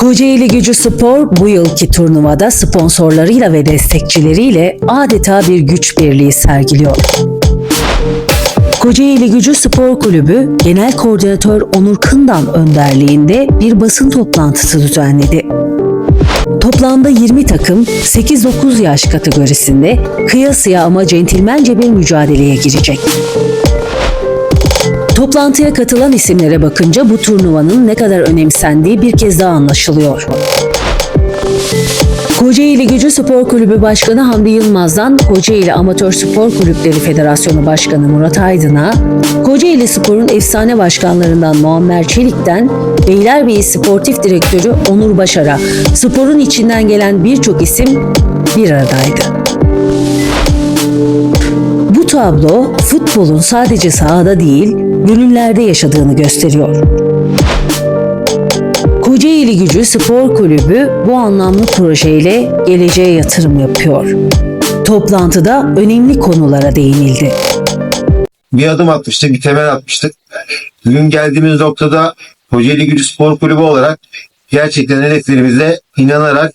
Kocaeli Gücü Spor bu yılki turnuvada sponsorlarıyla ve destekçileriyle adeta bir güç birliği sergiliyor. Kocaeli Gücü Spor Kulübü Genel Koordinatör Onur Kından önderliğinde bir basın toplantısı düzenledi. Toplamda 20 takım 8-9 yaş kategorisinde kıyasıya ama centilmence bir mücadeleye girecek. Toplantıya katılan isimlere bakınca bu turnuvanın ne kadar önemsendiği bir kez daha anlaşılıyor. Kocaeli Gücü Spor Kulübü Başkanı Hamdi Yılmaz'dan Kocaeli Amatör Spor Kulüpleri Federasyonu Başkanı Murat Aydın'a, Kocaeli Spor'un efsane başkanlarından Muammer Çelik'ten Beylerbeyi Sportif Direktörü Onur Başar'a sporun içinden gelen birçok isim bir aradaydı. Tablo futbolun sadece sahada değil, gönüllerde yaşadığını gösteriyor. Kocaeli Gücü Spor Kulübü bu anlamlı projeyle geleceğe yatırım yapıyor. Toplantıda önemli konulara değinildi. bir adım atmıştık, bir temel atmıştık. Bugün geldiğimiz noktada Kocaeli Gücü Spor Kulübü olarak gerçekten hedeflerimize inanarak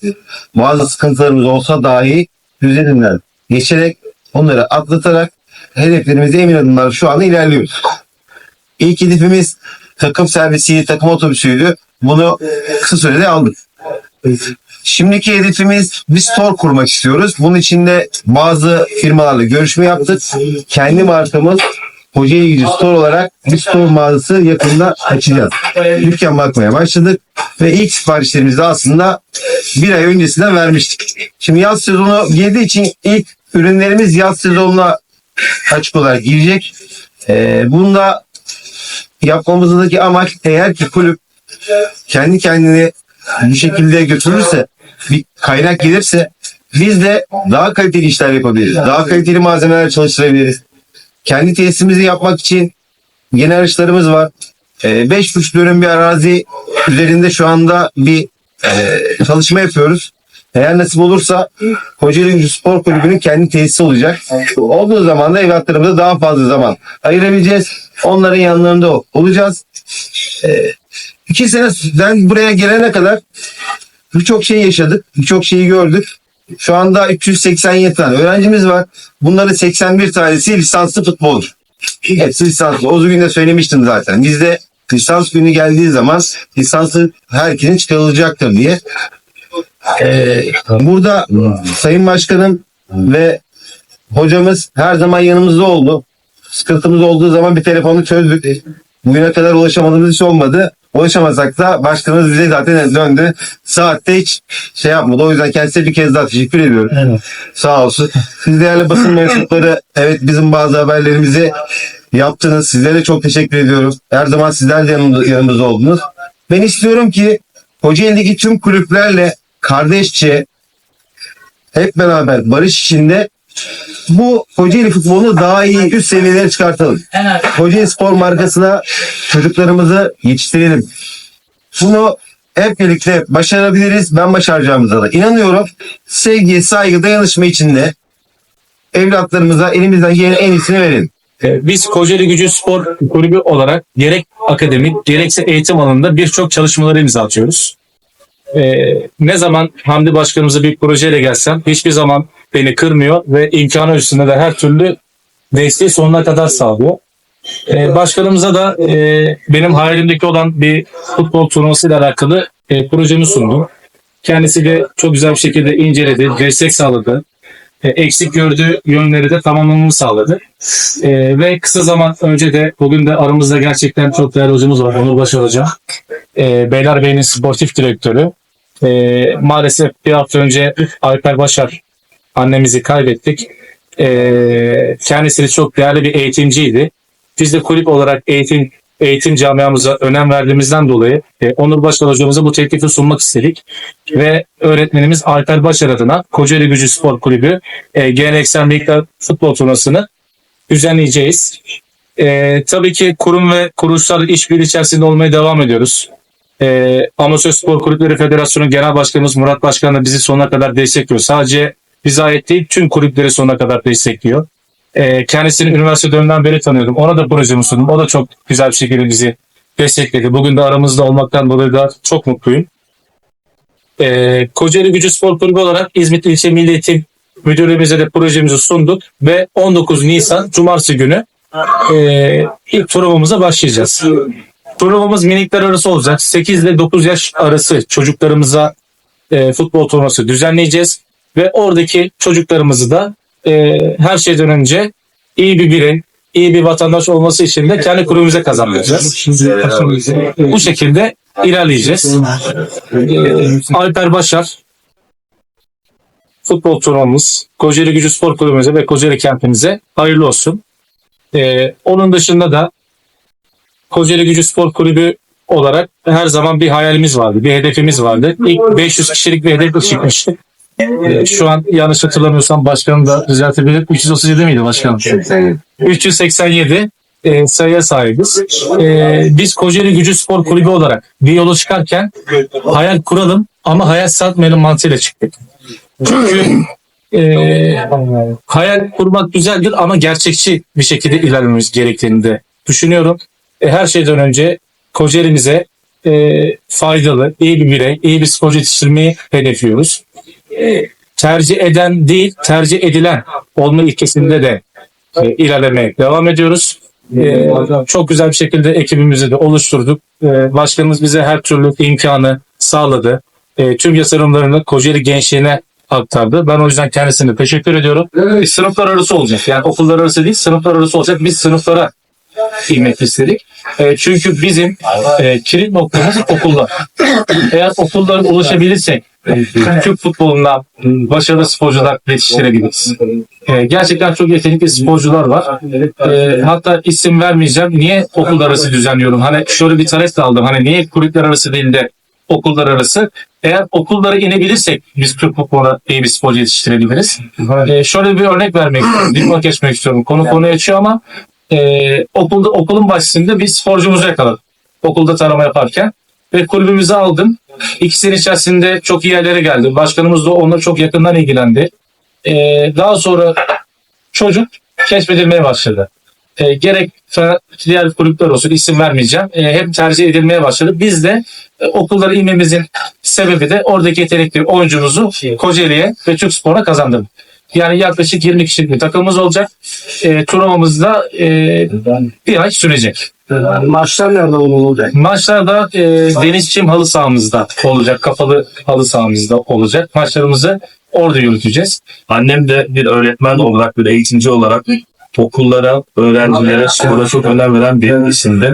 bazı sıkıntılarımız olsa dahi üzerinden geçerek onları atlatarak hedeflerimize emin adımlar şu anda ilerliyoruz. İlk hedefimiz takım servisiydi, takım otobüsüydü. Bunu kısa sürede aldık. Şimdiki hedefimiz bir store kurmak istiyoruz. Bunun için de bazı firmalarla görüşme yaptık. Kendi markamız Kocaeli Gücü Store olarak bir store mağazası yakında açacağız. Dükkan bakmaya başladık ve ilk siparişlerimizi aslında bir ay öncesinden vermiştik. Şimdi yaz sezonu girdiği için ilk ürünlerimiz yaz sezonuna açık olarak girecek. Ee, bunda yapmamızdaki amaç eğer ki kulüp kendi kendini bu şekilde götürürse bir kaynak gelirse biz de daha kaliteli işler yapabiliriz. Daha kaliteli malzemeler çalıştırabiliriz. Kendi tesisimizi yapmak için yeni araçlarımız var. Ee, Beş buçuk dönüm bir arazi üzerinde şu anda bir e, çalışma yapıyoruz. Eğer nasip olursa Kocaeli Spor Kulübü'nün kendi tesisi olacak. Olduğu zaman da evlatlarımıza daha fazla zaman ayırabileceğiz. Onların yanlarında olacağız. Ee, iki seneden buraya gelene kadar birçok şey yaşadık. Birçok şeyi gördük. Şu anda 387 tane öğrencimiz var. Bunların 81 tanesi lisanslı futbolcu. Hepsi lisanslı. O gün de söylemiştim zaten. Bizde lisans günü geldiği zaman lisanslı herkesin çıkarılacaktır diye. Ee, burada Sayın Başkanım ve hocamız her zaman yanımızda oldu. Sıkıntımız olduğu zaman bir telefonu çözdük. Bugüne kadar ulaşamadığımız hiç olmadı. Ulaşamasak da başkanımız bize zaten döndü. Saatte hiç şey yapmadı. O yüzden kendisine bir kez daha teşekkür ediyorum. Sağ olsun. Siz değerli basın mensupları evet bizim bazı haberlerimizi yaptınız. Sizlere çok teşekkür ediyorum. Her zaman sizler de yanımda, yanımızda oldunuz. Ben istiyorum ki Kocaeli'deki tüm kulüplerle kardeşçe hep beraber barış içinde bu Kocaeli futbolunu daha iyi üst seviyelere çıkartalım. Kocaeli spor markasına çocuklarımızı yetiştirelim. Bunu hep birlikte başarabiliriz. Ben başaracağımıza da inanıyorum. Sevgi, saygı, dayanışma içinde evlatlarımıza elimizden gelen en iyisini verelim. Ee, Biz Kocaeli Gücü Spor Kulübü olarak gerek akademik gerekse eğitim alanında birçok çalışmaları imza atıyoruz. Ee, ne zaman Hamdi Başkanımıza bir projeyle gelsem hiçbir zaman beni kırmıyor ve imkanı üstünde de her türlü desteği sonuna kadar sağlıyor. Ee, başkanımıza da e, benim hayalimdeki olan bir futbol turnuvasıyla alakalı e, projemi sundum. Kendisi de çok güzel bir şekilde inceledi, destek sağladı. E, eksik gördüğü yönleri de tamamlamamı sağladı. E, ve kısa zaman önce de bugün de aramızda gerçekten çok değerli hocamız var. Onur Başar Hoca. E, Beylerbeyi'nin sportif direktörü. E, maalesef bir hafta önce Alper Başar annemizi kaybettik. E, kendisi de çok değerli bir eğitimciydi. Biz de kulüp olarak eğitim eğitim camiamıza önem verdiğimizden dolayı e, Onur Başar hocamıza bu teklifi sunmak istedik. Ve öğretmenimiz Alper Başar adına Kocaeli Gücü Spor Kulübü e, geleneksel miktar futbol turnuvasını düzenleyeceğiz. E, tabii ki kurum ve kuruluşlar işbirliği içerisinde olmaya devam ediyoruz. E, Amatör Spor Kulüpleri Federasyonu Genel Başkanımız Murat Başkan da bizi sonuna kadar destekliyor. Sadece bize ait değil tüm kulüpleri sonuna kadar destekliyor. E, kendisini üniversite döneminden beri tanıyordum. Ona da projemi sundum. O da çok güzel bir şekilde bizi destekledi. Bugün de aramızda olmaktan dolayı da çok mutluyum. Ee, Kocaeli Gücü Spor Kulübü olarak İzmit İlçe Milli Eğitim Müdürlüğümüze de projemizi sunduk ve 19 Nisan Cumartesi günü e, ilk turnuvamıza başlayacağız. Turnuvamız minikler arası olacak. 8 ile 9 yaş arası çocuklarımıza e, futbol turnuvası düzenleyeceğiz ve oradaki çocuklarımızı da e, her şeyden önce iyi bir birey, iyi bir vatandaş olması için de kendi kulübümüze kazandıracağız. Bu şekilde ilerleyeceğiz. E, Alper Başar futbol turnuvamız Kocaeli Gücü Spor Kulübümüze ve Kocaeli kentimize hayırlı olsun. E, onun dışında da Kocaeli Gücü Spor Kulübü olarak her zaman bir hayalimiz vardı, bir hedefimiz vardı. İlk 500 kişilik bir hedef çıkmıştı. Ee, şu an yanlış hatırlamıyorsam başkanım da düzeltebilir. 337 miydi başkanım? 387 e, sayıya sahibiz. E, biz Kocaeli Gücü Spor Kulübü olarak bir yola çıkarken hayal kuralım ama hayal satmayalım mantığıyla çıktık. Çünkü e, hayal kurmak güzeldir ama gerçekçi bir şekilde ilerlememiz gerektiğini de düşünüyorum. E, her şeyden önce Kocaeli'mize e, faydalı, iyi bir birey, iyi bir sporcu yetiştirmeyi hedefliyoruz. Tercih eden değil, tercih edilen olma ilkesinde de e, ilerlemeye devam ediyoruz. E, çok güzel bir şekilde ekibimizi de oluşturduk. E, başkanımız bize her türlü imkanı sağladı. E, tüm yatırımlarını Kocaeli gençliğine aktardı. Ben o yüzden kendisine teşekkür ediyorum. Sınıflar arası olacak. Yani okullar arası değil, sınıflar arası olacak. Biz sınıflara inmek istedik. E, çünkü bizim e, kilit noktamız okullar. Eğer okullara ulaşabilirsek e, Türk futbolunda m, başarılı sporcular yetiştirebiliriz. E, gerçekten çok yetenekli sporcular var. E, hatta isim vermeyeceğim. Niye okullar arası düzenliyorum? Hani şöyle bir talep de aldım. Hani niye kulüpler arası değil de okullar arası? Eğer okullara inebilirsek biz Türk futboluna iyi bir sporcu yetiştirebiliriz. E, şöyle bir örnek vermek istiyorum. Dikkat geçmek istiyorum. Konu konuyu açıyor ama e, okulda okulun başında bir sporcumuzu yakaladım. Okulda tarama yaparken ve kulübümüze aldım. İki sene içerisinde çok iyi yerlere geldi. Başkanımız da onunla çok yakından ilgilendi. E, daha sonra çocuk keşfedilmeye başladı. E, gerek diğer kulüpler olsun isim vermeyeceğim. E, hep tercih edilmeye başladı. Biz de e, okullara inmemizin sebebi de oradaki yetenekli oyuncumuzu Kocaeli'ye ve Türk Spor'a kazandırdık. Yani yaklaşık 20 kişilik bir takımımız olacak. E, turnuvamız da e, bir ay sürecek. Maçlar nerede olacak? Maçlar da e, Deniz Çim halı sahamızda olacak. Kapalı halı sahamızda olacak. Maçlarımızı orada yürüteceğiz. Annem de bir öğretmen olarak, bir eğitimci olarak okullara, öğrencilere, spora çok önem veren bir isimdi.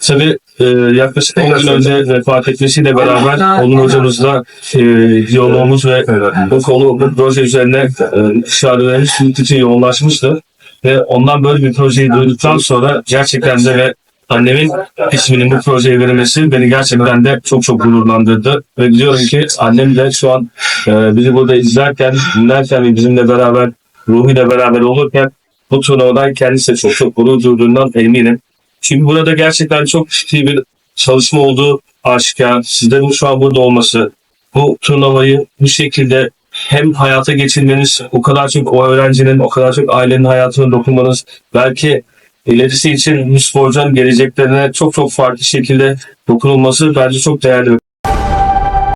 Tabii e, yaklaşık 10 gün önce vefat etmesiyle beraber Olun hocamızla e, diyalogumuz ve bu konu, bu proje üzerine e, işaretlerimiz sürekli yoğunlaşmıştı. Ve ondan böyle bir projeyi duyduktan sonra gerçekten de ve annemin isminin bu projeye verilmesi beni gerçekten de çok çok gururlandırdı. Ve diyorum ki annem de şu an e, bizi burada izlerken, dinlerken ve bizimle beraber, ruhuyla beraber olurken bu turnuvadan kendisi de çok çok gurur duyduğundan eminim. Şimdi burada gerçekten çok ciddi bir çalışma olduğu aşikar. Sizlerin şu an burada olması, bu turnuvayı bu şekilde hem hayata geçirmeniz, o kadar çok o öğrencinin, o kadar çok ailenin hayatına dokunmanız, belki ilerisi için bu sporcunun geleceklerine çok çok farklı şekilde dokunulması bence çok değerli.